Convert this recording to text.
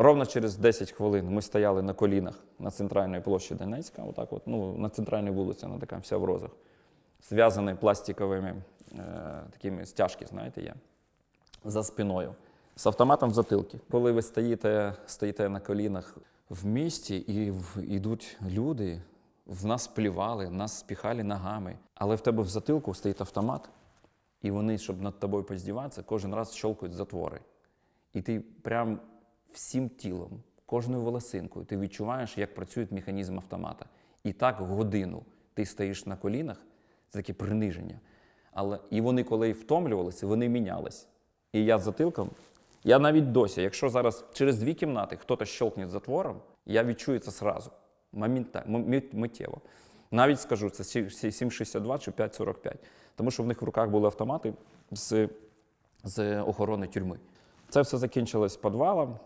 Ровно через 10 хвилин ми стояли на колінах на центральній площі Донецька, отак от, ну, на центральній вулиці, вона така вся в розах, зв'язані пластиковими е, такими стяжки, знаєте, є, за спиною, з автоматом в затилки. Коли ви стоїте, стоїте на колінах в місті і в, йдуть люди, в нас плівали, нас спіхали ногами, але в тебе в затилку стоїть автомат, і вони, щоб над тобою поздіватися, кожен раз щелкають затвори. І ти прям всім тілом, кожною волосинкою, ти відчуваєш, як працює механізм автомата. І так годину ти стоїш на колінах, це таке приниження. Але і вони, коли втомлювалися, вони мінялись. І я з затилком, я навіть досі, якщо зараз через дві кімнати хтось щелкне затвором, я відчую це зразу, момента, м- миттєво. Навіть скажу, це сі- сі- 7,62 чи 5,45. Тому що в них в руках були автомати з, з охорони тюрми. Це все закінчилось підвалом.